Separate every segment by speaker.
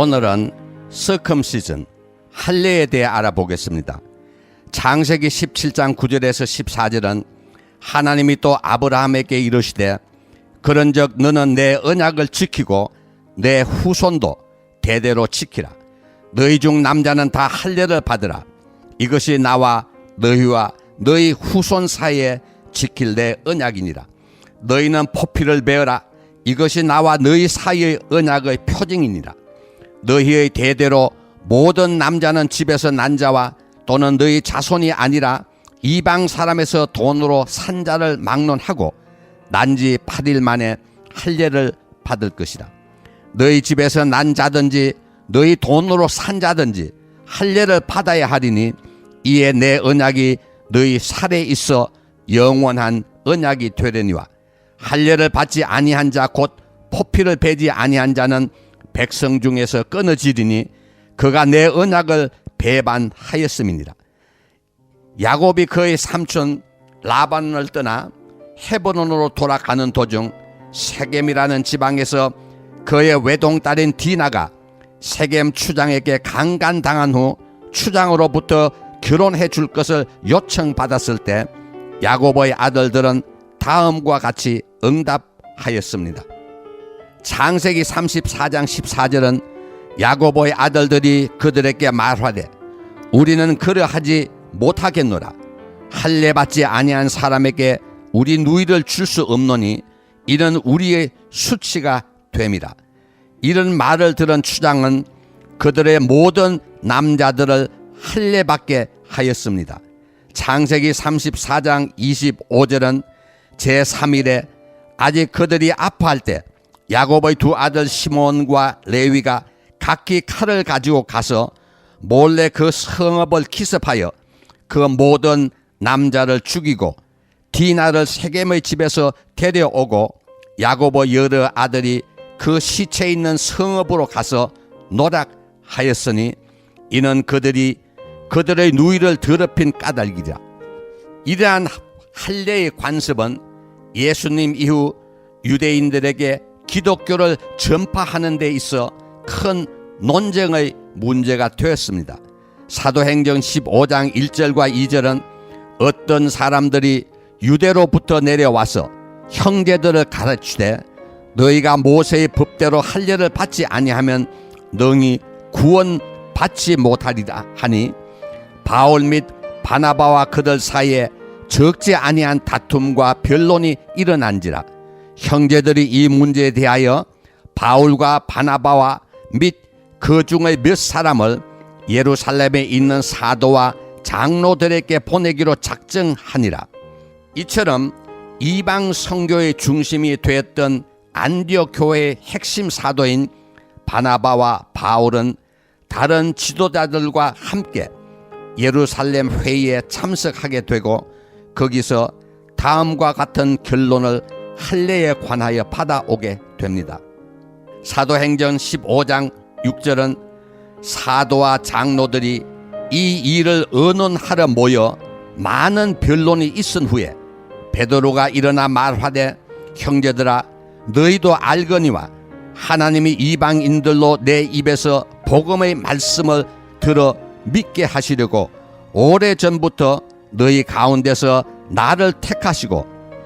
Speaker 1: 오늘은 서컴시즌 할례에 대해 알아보겠습니다. 창세기 17장 9절에서 14절은 하나님이 또 아브라함에게 이르시되 그런즉 너는 내 언약을 지키고 내 후손도 대대로 지키라. 너희 중 남자는 다 할례를 받으라. 이것이 나와 너희와 너희 후손 사이에 지킬 내 언약이니라. 너희는 포피를 베어라. 이것이 나와 너희 사이의 언약의 표징이니라. 너희의 대대로 모든 남자는 집에서 난 자와 또는 너희 자손이 아니라 이방 사람에서 돈으로 산 자를 막론하고 난 지 8일 만에 할례를 받을 것이다. 너희 집에서 난 자든지 너희 돈으로 산 자든지 할례를 받아야 하리니 이에 내 언약이 너희 살에 있어 영원한 언약이 되려니와 할례를 받지 아니한 자 곧 포피를 베지 아니한 자는 백성 중에서 끊어지리니 그가 내 언약을 배반하였음이니라. 야곱이 그의 삼촌 라반을 떠나 헤브론으로 돌아가는 도중 세겜이라는 지방에서 그의 외동딸인 디나가 세겜 추장에게 강간당한 후 추장으로부터 결혼해 줄 것을 요청받았을 때 야곱의 아들들은 다음과 같이 응답하였습니다. 창세기 34장 14절은 야고보의 아들들이 그들에게 말하되 우리는 그러하지 못하겠노라 할례 받지 아니한 사람에게 우리 누이를 줄 수 없노니 이는 우리의 수치가 됨이라 이런 말을 들은 추장은 그들의 모든 남자들을 할례 받게 하였습니다. 창세기 34장 25절은 제3일에 아직 그들이 아파할 때 야곱의 두 아들 시몬과 레위가 각기 칼을 가지고 가서 몰래 그 성읍을 기습하여 그 모든 남자를 죽이고 디나를 세겜의 집에서 데려오고 야곱의 여러 아들이 그 시체 있는 성읍으로 가서 노락하였으니 이는 그들이 그들의 누이를 더럽힌 까닭이라. 이러한 할례의 관습은 예수님 이후 유대인들에게 기독교를 전파하는 데 있어 큰 논쟁의 문제가 되었습니다. 사도행전 15장 1절과 2절은 어떤 사람들이 유대로부터 내려와서 형제들을 가르치되 너희가 모세의 법대로 할례를 받지 아니하면 너희 구원 받지 못하리라 하니 바울 및 바나바와 그들 사이에 적지 아니한 다툼과 변론이 일어난지라 형제들이 이 문제에 대하여 바울과 바나바와 및 그 중의 몇 사람을 예루살렘에 있는 사도와 장로들에게 보내기로 작정하니라. 이처럼 이방 성교의 중심이 되었던 안디옥 교회의 핵심 사도인 바나바와 바울은 다른 지도자들과 함께 예루살렘 회의에 참석하게 되고 거기서 다음과 같은 결론을 할례에 관하여 받아오게 됩니다. 사도행전 15장 6절은 사도와 장로들이 이 일을 의논하러 모여 많은 변론이 있은 후에 베드로가 일어나 말하되 형제들아 너희도 알거니와 하나님이 이방인들로 내 입에서 복음의 말씀을 들어 믿게 하시려고 오래 전부터 너희 가운데서 나를 택하시고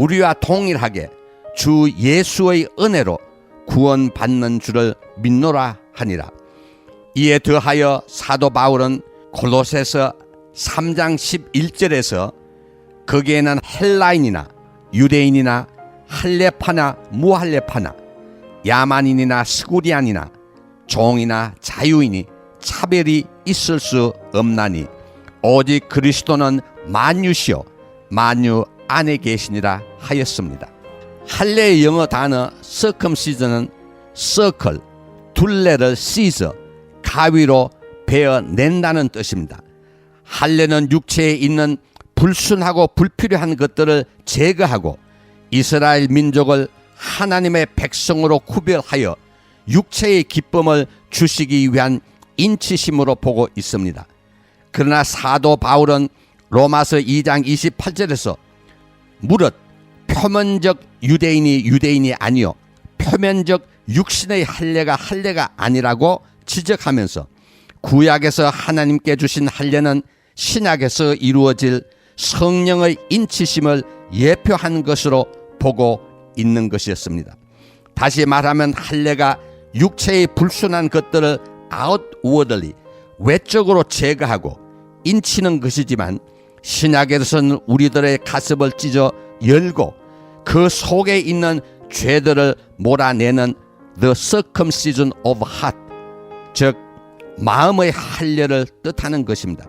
Speaker 1: 우리와 동일하게 주 예수의 은혜로 구원받는 줄을 믿노라 하니라. 이에 더하여 사도 바울은 골로새서 3장 11절에서 거기에는 헬라인이나 유대인이나 할례파나 무할례파나 야만인이나 스구리안이나 종이나 자유인이 차별이 있을 수 없나니 오직 그리스도는 만유시요 만유 안에 계시니라 하였습니다. 할례의 영어 단어 circumcision은 circle, 둘레를 씻어 가위로 베어낸다는 뜻입니다. 할례는 육체에 있는 불순하고 불필요한 것들을 제거하고 이스라엘 민족을 하나님의 백성으로 구별하여 육체의 기쁨을 주시기 위한 인치심으로 보고 있습니다. 그러나 사도 바울은 로마서 2장 28절에서 무릇 표면적 유대인이 유대인이 아니요 표면적 육신의 할례가 할례가 아니라고 지적하면서 구약에서 하나님께 주신 할례는 신약에서 이루어질 성령의 인치심을 예표한 것으로 보고 있는 것이었습니다. 다시 말하면 할례가 육체의 불순한 것들을 아웃워들리 외적으로 제거하고 인치는 것이지만 신약에서는 우리들의 가슴을 찢어 열고 그 속에 있는 죄들을 몰아내는 the circumcision of heart 즉 마음의 할례를 뜻하는 것입니다.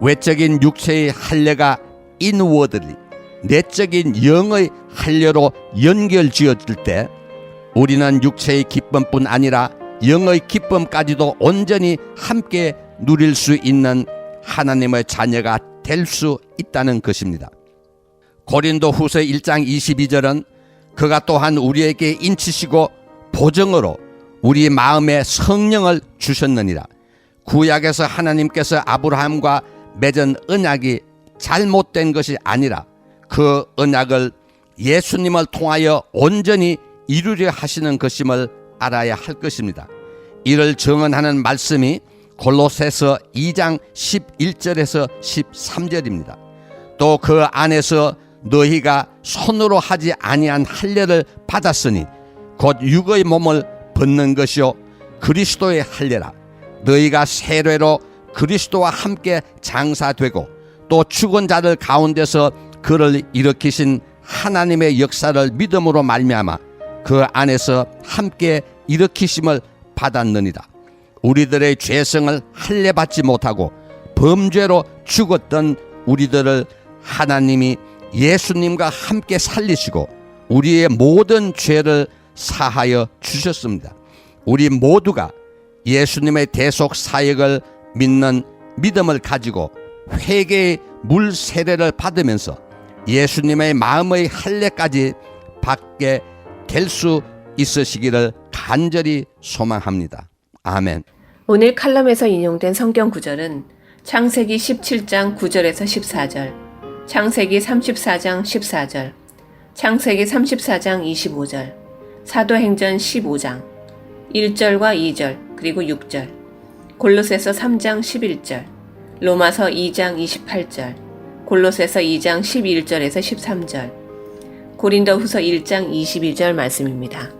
Speaker 1: 외적인 육체의 할례가 inwardly 내적인 영의 할례로 연결지어질 때 우리는 육체의 기쁨뿐 아니라 영의 기쁨까지도 온전히 함께 누릴 수 있는 하나님의 자녀가 될 수 있다는 것입니다. 고린도 후서 1장 22절은 그가 또한 우리에게 인치시고 보정으로 우리 마음에 성령을 주셨느니라. 구약에서 하나님께서 아브라함과 맺은 언약이 잘못된 것이 아니라 그 언약을 예수님을 통하여 온전히 이루려 하시는 것임을 알아야 할 것입니다. 이를 증언하는 말씀이 골로새서 2장 11절에서 13절입니다. 또 그 안에서 너희가 손으로 하지 아니한 할례를 받았으니 곧 육의 몸을 벗는 것이요 그리스도의 할례라 너희가 세례로 그리스도와 함께 장사되고 또 죽은 자들 가운데서 그를 일으키신 하나님의 역사를 믿음으로 말미암아 그 안에서 함께 일으키심을 받았느니라 우리들의 죄성을 할례 받지 못하고 범죄로 죽었던 우리들을 하나님이 예수님과 함께 살리시고 우리의 모든 죄를 사하여 주셨습니다. 우리 모두가 예수님의 대속 사역을 믿는 믿음을 가지고 회개의 물 세례를 받으면서 예수님의 마음의 할례까지 받게 될 수 있으시기를 간절히 소망합니다. 아멘.
Speaker 2: 오늘 칼럼에서 인용된 성경 구절은 창세기 17장 9절에서 14절, 창세기 34장 14절, 창세기 34장 25절, 사도행전 15장 1절과 2절 그리고 6절, 골로새서 3장 11절, 로마서 2장 28절, 골로새서 2장 11절에서 13절, 고린도후서 1장 22절 말씀입니다.